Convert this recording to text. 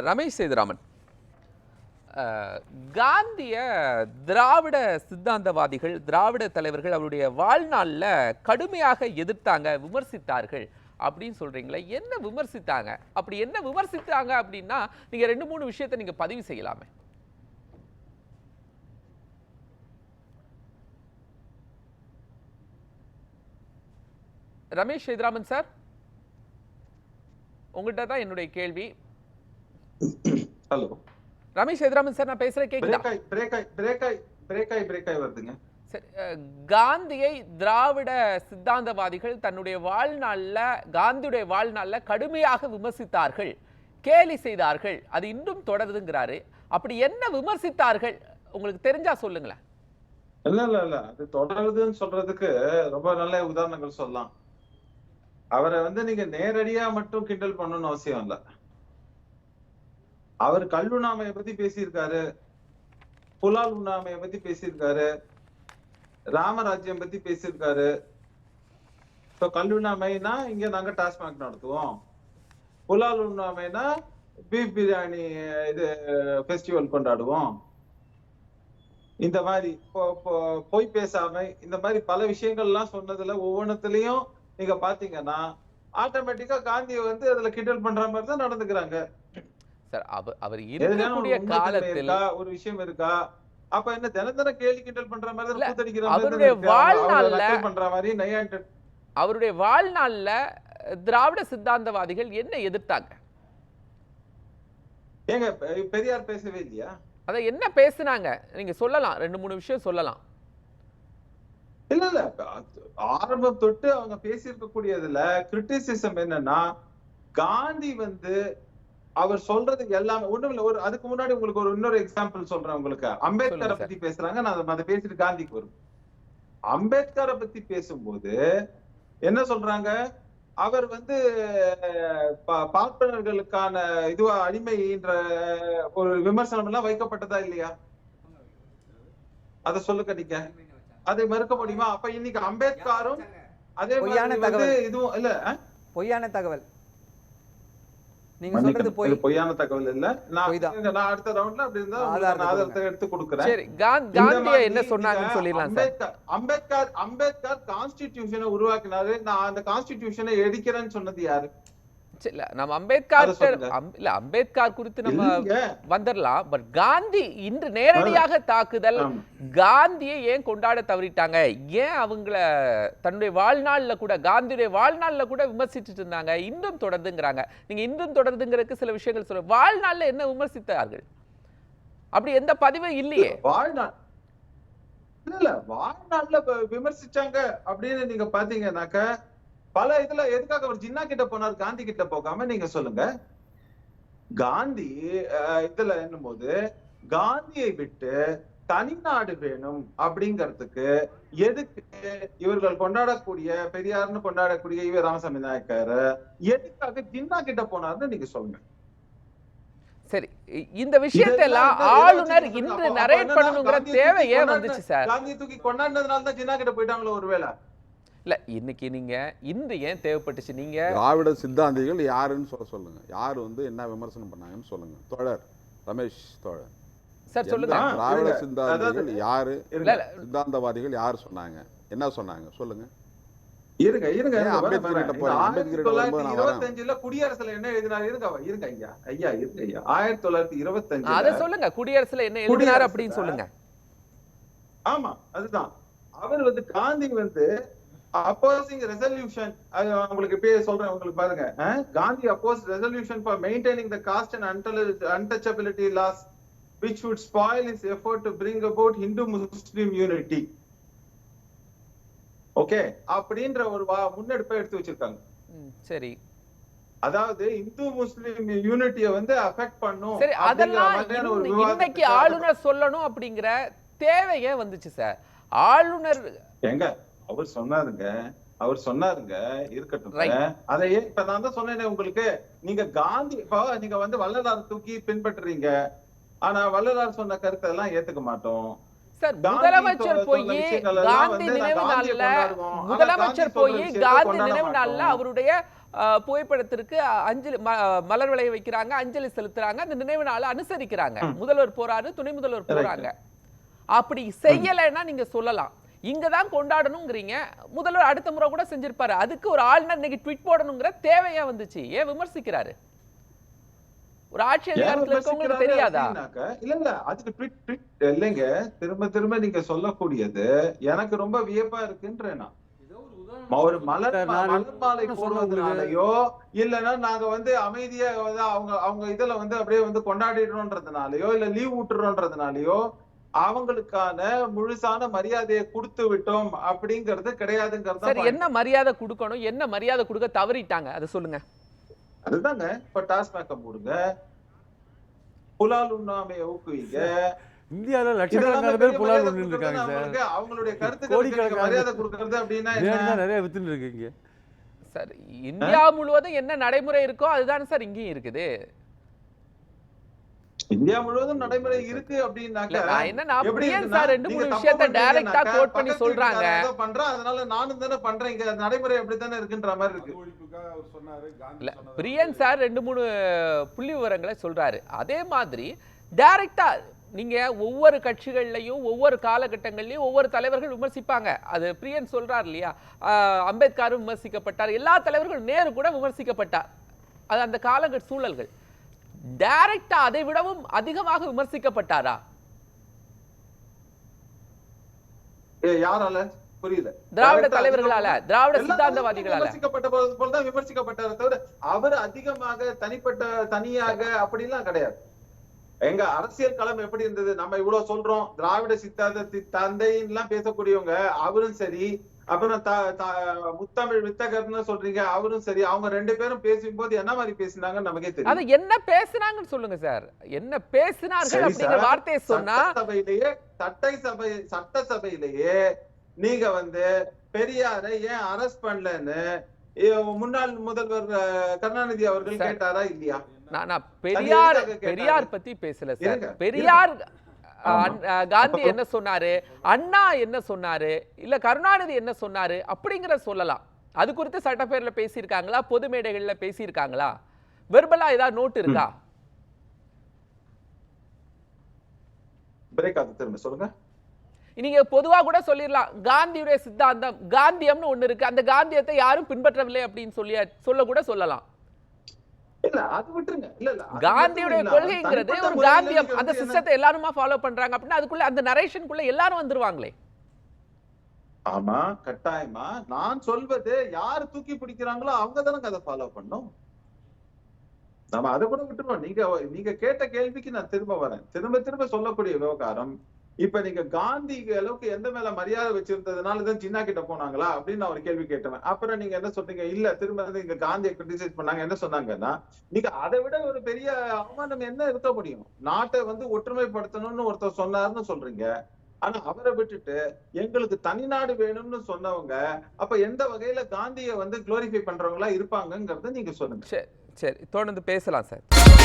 ரமேஷ் சேதுராமன். காந்திய திராவிட சித்தாந்தவாதிகள் திராவிட தலைவர்கள் அவருடைய வாழ்நாளில் கடுமையாக எதிர்த்தாங்க விமர்சித்தார்கள். அப்படின்னு சொல்றீங்களே என்ன விமர்சித்தாங்க? அப்படி என்ன விமர்சித்தாங்க அப்படின்னா நீங்க ரெண்டு மூணு விஷயத்தை நீங்க பதிவு செய்யலாமே. ரமேஷ் சேதுராமன் சார்? உங்கள்கிட்ட தான் என்னுடைய கேள்வி. ஹலோ. ரமேஷ் சேதுராமன் சார் நான் பேசுறேன் கேக்குதா? பிரேக் ஆயி பிரேக் ஆயி பிரேக் ஆயி பிரேக் ஆயி வருதுங்க. காந்தியை திராவிட சித்தாந்தவாதிகள் தன்னுடைய வாழ்நாள்ல காந்தியுடைய வாழ்நாள்ல கடுமையாக விமர்சித்தார்கள். கேலி செய்தார்கள். அது இன்னும் தொடருதுங்கிறாரு. அப்படி என்ன விமர்சித்தார்கள்? உங்களுக்கு தெரிஞ்சா சொல்லுங்களேன். இல்ல இல்ல இல்ல. அது தொடருதுன்னு சொல்றதுக்கு ரொம்ப நல்ல உதாரணங்கள் சொல்லலாம். அவரை வந்து நீங்க நேரடியா மட்டும் கிண்டல் பண்ணணும்னு அவசியம் இல்ல. அவர் கல்லுண்ணாமையை பத்தி பேசியிருக்காரு. புலால் உண்ணாமையை பத்தி பேசியிருக்காரு. ராமராஜ்யம் பத்தி பேசியிருக்காரு. இப்போ கல்லுண்ணாமைனா இங்க நாங்க டாஸ்மாக் நடத்துவோம். புலால் உண்ணாமைனா பீஃப் பிரியாணி இது ஃபெஸ்டிவல் கொண்டாடுவோம். இந்த மாதிரி பொ- பொய் பேசாம இந்த மாதிரி பல விஷயங்கள்லாம் சொன்னதுல ஒவ்வொன்றத்துலயும் நீங்க பாத்தீங்கன்னா ஆட்டோமேட்டிக்கா காந்தியை வந்து அதுல கிண்டல் பண்ற மாதிரி தான் நடந்துக்கிறாங்க. சார் அவர் அவர் இருக்கக்கூடிய காலத்தில் ஒரு விஷயம் இருக்கா? அப்ப என்ன தினம் தினம் கேலி கிண்டல் பண்ற மாதிரி அவருடைய வாழ்நாள்ல- பண்ற மாதிரி நையாண்ட அவருடைய வாழ்நாள்ல திராவிட சித்தாந்தவாதிகள் என்ன எதிர்த்தாங்க? ஏங்க பெரியார் பேசவே இல்லையா? அதை என்ன பேசுனாங்க? நீங்க சொல்லலாம் ரெண்டு மூணு விஷயம் சொல்லலாம். இல்ல இல்ல ஆரம்பம் தொட்டு அவங்க பேசியிருக்கக்கூடியதுல கிரிட்டிசிசம் என்னன்னா காந்தி வந்து அவர் சொல்றது எல்லாமே ஒண்ணும் இல்ல ஒரு அதுக்கு முன்னாடி உங்களுக்கு ஒரு இன்னொரு எக்ஸாம்பிள் சொல்றேன் உங்களுக்கு அம்பேத்கரை. பத்தி பேசுறாங்க நான் அதை- பேசிட்டு காந்திக்கு வரும் அம்பேத்கரை பத்தி பேசும்போது என்ன சொல்றாங்க அவர் வந்து பார்ப்பனர்களுக்கான இதுவா அடிமைன்ற ஒரு விமர்சனம் எல்லாம் வைக்கப்பட்டதா இல்லையா அத சொல்லுங்க நீங்க அதை மறுக்க முடியுமா அப்ப இன்னைக்கு அம்பேத்கரும் அதே பொய்யான மாதிரி. இதுவும் இல்ல? பொய்யான தகவல் நீங்க சொல்றது. பொய். பொய்யான தகவல் இல்ல. நான் அடுத்த ரவுண்ட்ல அப்படி இருந்தா ஆதாரத்தை எடுத்து கொடுக்குறேன். சரி காந்திய என்ன சொன்னாங்கன்னு சொல்லிடலாம் சார். அம்பேத்கர் அம்பேத்கர் அம்பேத்கர் கான்ஸ்டிடியூஷனை உருவாக்கினாரு. நான் அந்த கான்ஸ்டிடியூஷனை எடிக்கிறேன்னு சொன்னது யாரு? இல்ல. நம்ம அம்பேத்கர் இல்ல அம்பேத்கர் குறித்து நம்ம. வந்துடலாம் பட் காந்தி இன்று நேரடியாக தாக்குதல். காந்தியை ஏன் கொண்டாட தவறிட்டாங்க? ஏன் அவங்கள தன்னுடைய வாழ்நாள்ல கூட காந்தியுடைய வாழ்நாள்ல கூட விமர்சிச்சுட்டு இருந்தாங்க? இன்னும் தொடருதுங்கிறாங்க நீங்க இன்னும் தொடருதுங்கிறதுக்கு சில விஷயங்கள் சொல்ல வாழ்நாள்ல என்ன விமர்சித்தார்கள்? அப்படி எந்த பதிவும் இல்லையே. வாழ்நாள். இல்ல வாழ்நாள்ல விமர்சிச்சாங்க அப்படின்னு நீங்க பாத்தீங்கன்னாக்க பல இதுல எதுக்காக அவர் ஜின்னா கிட்ட போனார் காந்தி கிட்ட போகாம நீங்க சொல்லுங்க. காந்தி இதுல என்னும்போது காந்தியை விட்டு தனிநாடு வேணும் அப்படிங்கிறதுக்கு எதுக்கு இவர்கள் கொண்டாடக்கூடிய பெரியார்னு கொண்டாடக்கூடிய ஈவே ராமசாமி நாயக்கர் எதுக்காக ஜின்னா கிட்ட போனார்னு நீங்க சொல்லுங்க. சரி இந்த விஷயத்தெல்லாம் ஆளுநர் இன்று நரேட் பண்ணணுங்கிற காந்தியை தேவை தூக்கி ஏன் கொண்டாடின- வந்துச்சு சார்? காந்தியை தூக்கி கொண்டாடினதுனால தான் ஜின்னா கிட்ட போயிட்டாங்களோ ஒருவேளை? இல்ல இன்னைக்கு நீங்க இன்று ஏன் தேவைப்பட்டுச்சு? நீங்க திராவிட சித்தாந்திகள் யாருன்னு சொல்ல சொல்லுங்க. யார் வந்து என்ன விமர்சனம் பண்ணாங்கன்னு சொல்லுங்க. தோழர் ரமேஷ் தோழர். சார் சொல்லுங்க. திராவிட. சித்தாந்திகள் யாரு? சித்தாந்தவாதிகள் யார் சொன்னாங்க? என்ன சொன்னாங்க? சொல்லுங்க. இருங்க இருங்க. இருபத்தஞ்சுல குடியரசுல என்ன எழுதினாரு? இருங்க ஐயா. ஐயா இருங்க ஐயா. ஆயிரத்தி தொள்ளாயிரத்தி அதை இருபத்தஞ்சுல சொல்லுங்க. குடியரசுல என்ன எழுதினார் அப்படின்னு சொல்லுங்க. ஆமா அதுதான். அவர் வந்து காந்தி வந்து அப்போசிங் ரெசல்யூஷன் அது உங்களுக்கு இப்பயே சொல்றேன் உங்களுக்கு பாருங்க. Gandhi oppose resolution for maintaining the caste and untouchability laws which would spoil his effort to bring about Hindu Muslim unity. Okay அப்படின்ற ஒரு முன்னெடுப்பை எடுத்து வச்சிருக்காங்க. சரி. அதாவது இந்து முஸ்லிம் யூனிட்டிய வந்து அஃபெக்ட் பண்ணும் சரி அதெல்லாம் இன்னைக்கு- ஆளுநர் சொல்லணும் அப்படிங்கிற தேவை ஏன் வந்துச்சு சார்? ஆளுநர் எங்க? அவர் சொன்னாருங்க. அவர் சொன்னாருங்க. இருக்கட்டும். அதையே இப்ப நான் தான் சொன்னேனே உங்களுக்கு. நீங்க காந்தி இப்போ நீங்க வந்து வள்ளலார் தூக்கி பின்பற்றுறீங்க. ஆனா வள்ளலார் சொன்ன கருத்தை எல்லாம் ஏத்துக்க மாட்டோம். முதலமைச்சர் போய் காந்தி நினைவு நாள்ல முதலமைச்சர் போய் காந்தி நினைவு நாள்ல. அவருடைய புகைப்படத்திற்கு அஞ்சலி மலர் விளைய வைக்கிறாங்க அஞ்சலி செலுத்துறாங்க அந்த நினைவு நாளை அனுசரிக்கிறாங்க. முதல்வர் போறாரு துணை முதல்வர். போறாங்க. அப்படி செய்யலைன்னா நீங்க சொல்லலாம். இங்க தான் கொண்டாடணுங்கிறீங்க. முதல்வர் அடுத்த முறை கூட செஞ்சிருப்பாரு. அதுக்கு ஒரு ஆளுநர் இன்னைக்கு ட்வீட் போடணுங்கிற தேவையா வந்துச்சு? ஏன் விமர்சிக்கிறாரு? ஒரு ஆட்சி அதிகாரத்துல இருக்கவங்களுக்கு தெரியாதா? இல்ல இல்ல அதுக்கு ட்விட் ட்விட் இல்லைங்க. திரும்ப திரும்ப நீங்க சொல்லக்கூடியது எனக்கு ரொம்ப வியப்பா இருக்குன்றேன் நான். ஒரு மலர் மலர் மாலை போடுவதனாலயோ இல்லைன்னா நாங்க வந்து அமைதியா அவங்க அவங்க இதுல வந்து அப்படியே வந்து கொண்டாடிடுறோன்றதுனாலயோ இல்ல லீவ் விட்டுறோன்றதுனாலயோ அவங்களுக்கான முழுசான மரியாதையை கொடுத்து விட்டோம் அப்படிங்கிறது கிடையாதுங்கிறது சரி என்ன மரியாதை கொடுக்கணும்? என்ன மரியாதை கொடுக்க தவறிட்டாங்க? அதை சொல்லுங்க. அதுதாங்க. இப்ப டாஸ்மாக மூடுங்க புலால் உண்ணாமையை ஊக்குவிங்க. லட்சக்கணக்கான பேர் புலால் இருக்காங்க சார். அவங்களுடைய நீங்க கோடிக்கணக்கான மரியாதை கொடுக்கறது அப்படின்னா நிறைய வித்துன்னு இருக்கு இங்க. சார் இந்தியா முழுவதும் என்ன நடைமுறை இருக்கோ அதுதானே சார் இங்கேயும் இருக்குது. இந்தியா முழுவதும் நடைமுறை இருக்கு அப்படின்னாக்க நான் எப்படி பிரியன் சார். ரெண்டு மூணு விஷயத்த டைரக்டா கோட் பண்ணி சொல்றாங்க. பண்றான், அதனால நானும் தானே பண்றேன். இங்க நடைமுறை அப்படித்தானே இருக்குன்ற மாதிரி இருக்கு. பிரியன் சார் ரெண்டு மூணு புள்ளி விவரங்களை சொல்றாரு. அதே மாதிரி டைரக்டா நீங்க ஒவ்வொரு கட்சிகள்லயும் ஒவ்வொரு காலகட்டங்கள்லயும் ஒவ்வொரு தலைவர்கள் விமர்சிப்பாங்க. அது பிரியன் சொல்றார் இல்லையா? அம்பேத்கரும் விமர்சிக்கப்பட்டார். எல்லா தலைவர்களும் நேரு கூட விமர்சிக்கப்பட்டார். அது அந்த காலகட்ட சூழல்கள். டைரக்டா அதை விடவும் அதிகமாக விமர்சிக்கப்பட்டாரா? ஏ, யாரால? புரியல. திராவிட தலைவர்களால திராவிட சித்தாந்தவாதிகளால. விமர்சிக்கப்பட்ட போல- போலதான் விமர்சிக்கப்பட்டாரே தவிர அவர் அதிகமாக தனிப்பட்ட தனியாக அப்படிலாம் கிடையாது. எங்க அரசியல் களம் எப்படி இருந்தது? நம்ம இவ்வளவு சொல்றோம். திராவிட சித்தாந்தத்தின் தந்தைன்னுலாம் பேசக்கூடியவங்க அவரும் சரி அப்புறம் முத்தமிழ் வித்தகர்னு சொல்றீங்க அவரும் சரி அவங்க ரெண்டு பேரும் பேசும்போது என்ன மாதிரி பேசினாங்கன்னு நமக்கே அது தெரியும் என்ன பேசுனாங்கன்னு சொல்லுங்க சார் என்ன பேசினார்கள் அப்படிங்கிற. வார்த்தையை சொன்னா சட்டசபையிலேயே சட்டை சபை சட்டசபையிலேயே நீங்க வந்து பெரியாரை ஏன் அரெஸ்ட் பண்ணலன்னு முன்னாள் முதல்வர் கருணாநிதி அவர்கள். கேட்டாரா இல்லையா நான் பெரியார்? பெரியார் பத்தி பேசல சார் பெரியார் காந்தி என்ன சொன்னாரு? அண்ணா என்ன சொன்னாரு? இல்ல கருணாநிதி என்ன சொன்னாரு? அப்படிங்கிற சொல்லலாம். அது குறித்து சட்டப்பேர்ல பேசியிருக்காங்களா? பொது மேடைகள்ல பேசியிருக்காங்களா? வெர்பலா ஏதாவது நோட் இருக்கா? சொல்லுங்க. நீங்க பொதுவா கூட சொல்லிடலாம். காந்தியுடைய சித்தாந்தம் காந்தியம்னு ஒண்ணு இருக்கு. அந்த காந்தியத்தை யாரும் பின்பற்றவில்லை அப்படின்னு சொல்லி சொல்ல கூட சொல்லலாம் இல்ல அது விட்டுருங்க இல்ல இல்ல அது காந்தியுடைய. கொள்கைங்கிறது ஒரு அந்த சிஸ்டத்தை எல்லாருமா ஃபாலோ பண்றாங்க அப்படின்னா அதுக்குள்ள அந்த நரேஷனுக்குள்ள எல்லாரும் வந்துருவாங்களே. ஆமா கட்டாயமா. நான் சொல்வது யார் தூக்கி பிடிக்கிறாங்களோ அவங்க தானே அதை ஃபாலோ பண்ணும். நம்ம அதை கூட விட்டுருவோம். நீங்க நீங்க கேட்ட கேள்விக்கு நான் திரும்ப வரேன். திரும்ப திரும்ப சொல்லக்கூடிய விவகாரம் இப்ப நீங்க காந்தி அளவுக்கு எந்த மேல மரியாதை வச்சிருந்ததுனாலதான் சின்ன கிட்ட போனாங்களா அப்படின்னு நான் ஒரு கேள்வி கேட்டேன். அப்புறம் நீங்க என்ன சொல்றீங்க? இல்ல திரும்ப வந்து இங்க காந்தியை கிரிட்டிசைஸ் பண்ணாங்க. என்ன சொன்னாங்கன்னா நீங்க அதை விட ஒரு பெரிய அவமானம் என்ன இருக்க முடியும்? நாட்டை வந்து ஒற்றுமைப்படுத்தணும்னு ஒருத்தர் சொன்னாருன்னு சொல்றீங்க. ஆனா அவரை விட்டுட்டு எங்களுக்கு தனிநாடு வேணும்னு சொன்னவங்க அப்ப எந்த வகையில காந்தியை வந்து குளோரிஃபை பண்றவங்களா இருப்பாங்கங்கறத நீங்க சொல்லுங்க. சரி சரி. தொடர்ந்து பேசலாம் சார்.